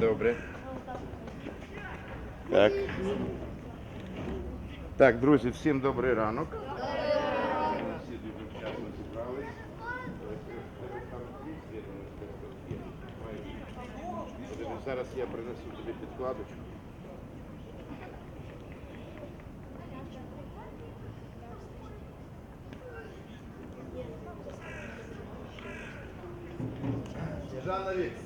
Добре. Так. Так, друзі, всім добрий ранок. Всі дуже вчасно зібрались. Зараз я принесу тобі підкладочку. Сніжана Вікс.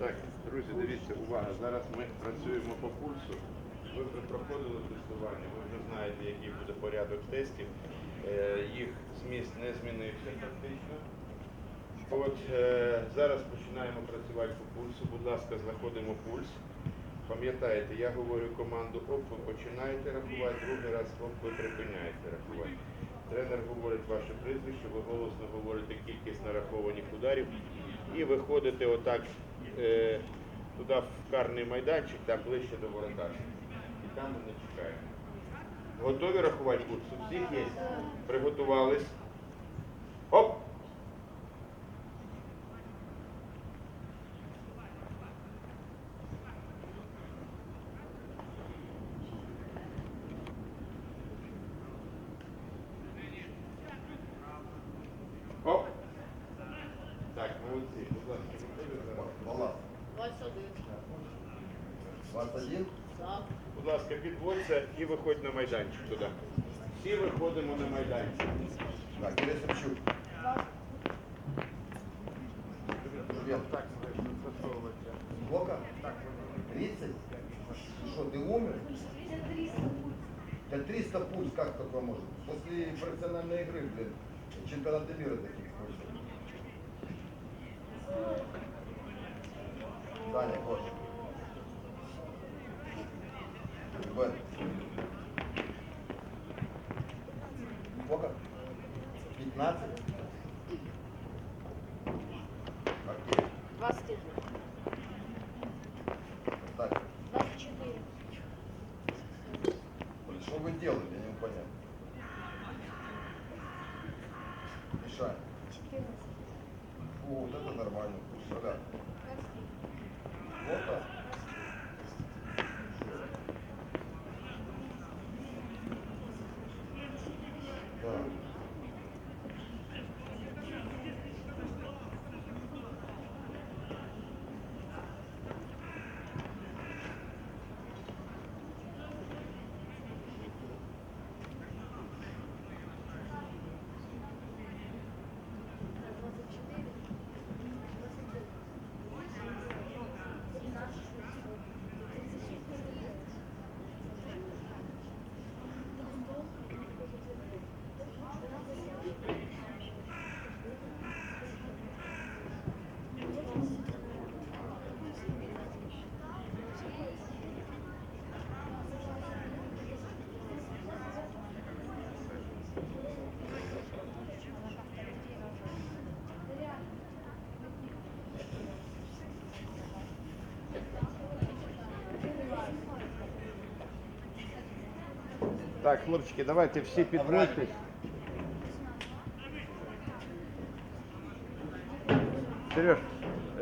Так, друзі, дивіться, увага. Зараз ми працюємо по пульсу. Ви вже проходили тестування, ви вже знаєте, який буде порядок тестів. Е, Їх зміст не змінився практично. От е, зараз починаємо працювати по пульсу. Будь ласка, знаходимо пульс. Пам'ятаєте, я говорю команду оп, ви починаєте рахувати, другий раз оп, ви припиняєте рахувати. Тренер говорить ваше прізвище, ви голосно говорите кількість нарахованих ударів і виходите отак е, туди в карний майданчик, там ближче до ворота. І там вони чекаємо. Готові рахувати курс? У всіх є? Приготувались. Оп! Так, молодці. Будь ласка, готові зараз? Балас. 21. 21. Так. Будь ласка, підводься і виходь на майданчик туди. Всі виходимо на майданчик. Так. Привет. Так. Сколько? 30? Что, ты умер? Да 300 пульс, как такое может? После профессиональной игры, блин, чемпионата мира таких происходит. Даня, вот. Бен. Сколько? 15? Окей. 21. Так. 24. Что вы делаете, я не понятно. Мешаем. 14. О, вот это нормально. Шага. Так, хлопчики, давайте всі підводьтесь. Сереж,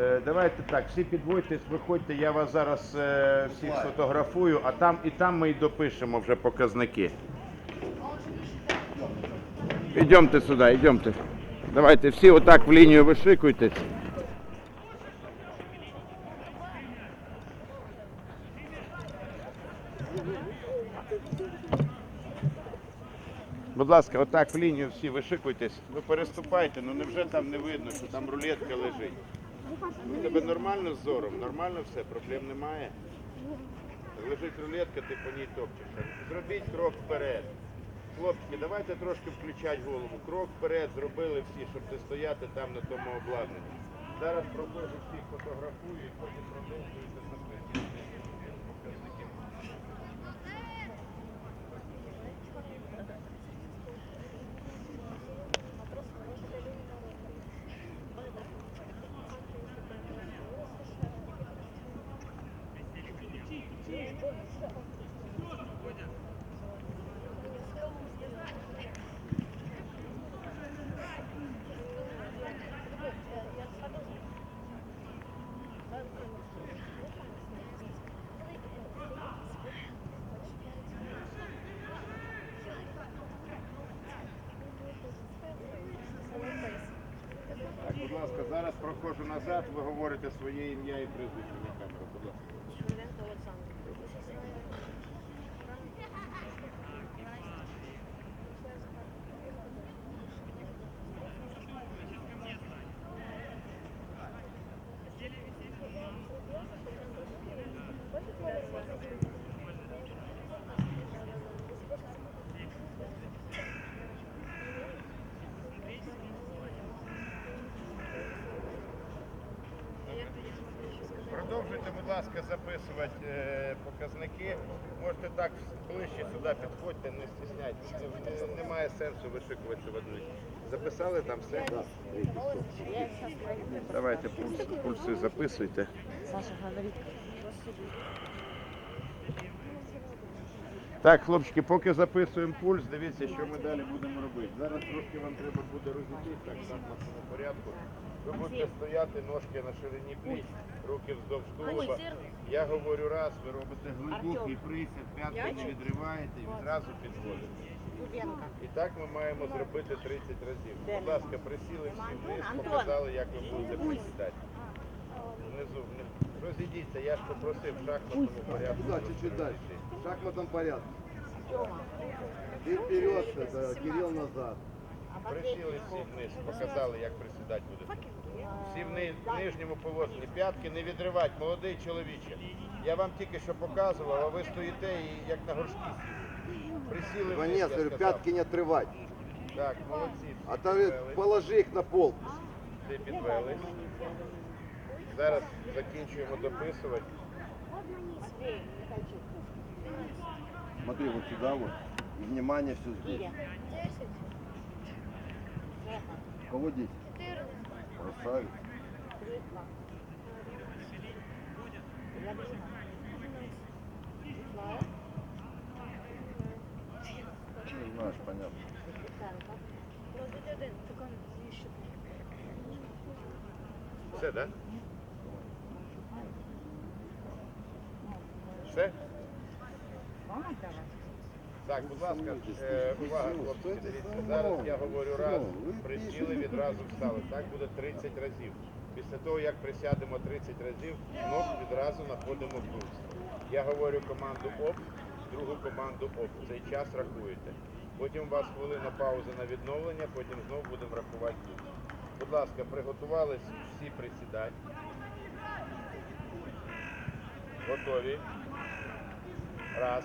е, давайте так, всі підводьтесь, виходьте, я вас зараз е, всіх сфотографую, а там і там ми й допишемо вже показники. Ідемте сюди, йдемте. Давайте всі отак в лінію вишикуйтесь. Будь ласка, отак в лінію всі вишикуйтесь. Ви переступайте, ну невже там не видно, що там рулетка лежить. У тебе нормально з зором, нормально все, проблем немає. Лежить рулетка, ти по ній топчешся. Зробіть крок вперед. Хлопчики, давайте трошки включати голову. Крок вперед зробили всі, щоб не стояти там на тому обладнанні. Зараз проходжу всіх фотографую і потім продовжуєте ласка, зараз проходжу назад, ви говорите своє ім'я і прізвище на камеру, будь ласка. Швиденко Олександр. Продовжуйте, будь ласка, записувати е, показники. Можете так ближче сюди підходьте, не стісняйтесь. Не- не- Немає сенсу вишикуватися в одну. Записали там все? Давайте пульс, пульси записуйте. Саша говорит. Так, хлопчики, поки записуємо пульс, дивіться, що ми далі будемо робити. Зараз трошки вам треба буде розійтись, так в шахматному порядку. Ви будете стояти, ножки на ширині пліч, руки вздовж тулуба. Я говорю раз, ви робите глибокий присід, п'ятки не відриваєте і відразу підходите. І так ми маємо зробити 30 разів. Будь ласка, присіли всі вниз, показали, як ви будете присідати. Внизу, внизу. Розійдіться, я ж попросив в шахматному порядку. Туда, чуть-чуть дальше. В шахматном порядке. Тёма. Ты вперед, это, Кирилл назад. А Присіли всі вниз, показали, як присідати будете. Всі в, ни- в нижньому положенні. П'ятки не відривати, молодий чоловіче. Я вам тільки що показував, а ви стоїте і як на горшки сіли. Присіли вниз, Ванес, я говорю, сказав. пятки не отрывать. Так, молодці. А всі то підвелись. положи их на пол. Всі підвелись. Зараз закінчуємо дописувати. Смотри, вот сюда вот. И внимание все здесь. Кого 10? Красавец. Ну, знаешь, понятно. Все, так? Так, будь ласка, е, увага, хлопці, дивіться. Зараз я говорю раз, присіли, відразу встали. Так буде 30 разів. Після того, як присядемо 30 разів, знов відразу знаходимо пульс. Я говорю команду ОП, другу команду ОП. Цей час рахуєте. Потім у вас хвилина паузи на відновлення, потім знов будемо рахувати пульс. Будь ласка, приготувались всі присідати. Готові. Раз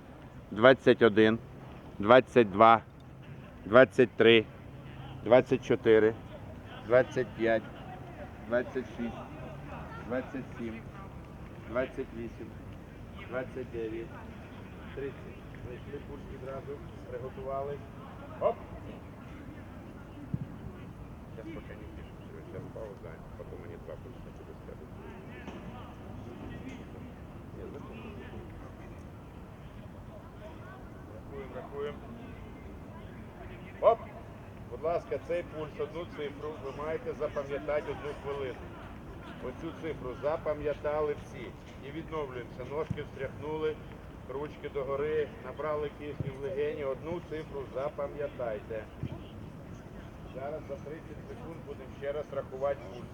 21, 22, 23, 24, 25, 26, 27, 28, 29, 30. Знайшли пульс відразу, приготувались. Оп! Сейчас пока не пишем, сейчас пауза, потом они два пульса через тебе. Рахуємо. Оп! Будь ласка, цей пульс, одну цифру, ви маєте запам'ятати одну хвилину. Оцю цифру запам'ятали всі. І відновлюємося. Ножки встряхнули, ручки догори, набрали кисню в легені. Одну цифру запам'ятайте. Зараз за 30 секунд будемо ще раз рахувати пульс.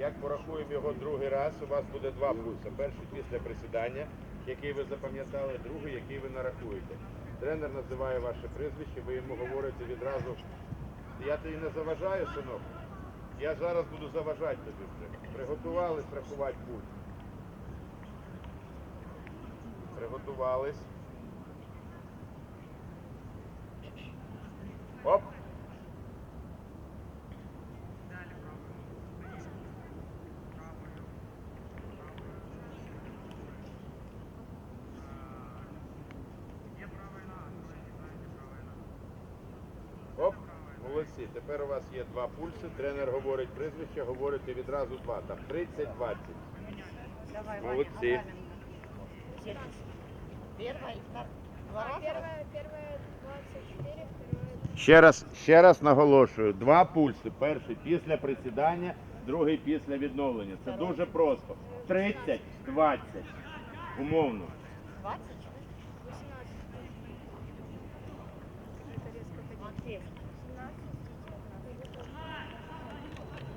Як порахуємо його другий раз, у вас буде два пульси. Перший після присідання, який ви запам'ятали, другий, який ви нарахуєте. Тренер називає ваше прізвище, ви йому говорите відразу. Я тобі не заважаю, синок. Я зараз буду заважати тобі вже. Приготувались рахувати путь. Приготувались. Оп! Оп, молодці. Молодці. Тепер у вас є два пульси. Тренер говорить прізвище, говорите відразу два. Там 30-20. Давай, Молодцы. Ваня, Ваня. Первая, два раза. Первая, первая 24, вторая Ще раз, ще раз наголошую, два пульси. Перший після присідання, другий після відновлення. Це дуже просто. 30, 20. Умовно. 20?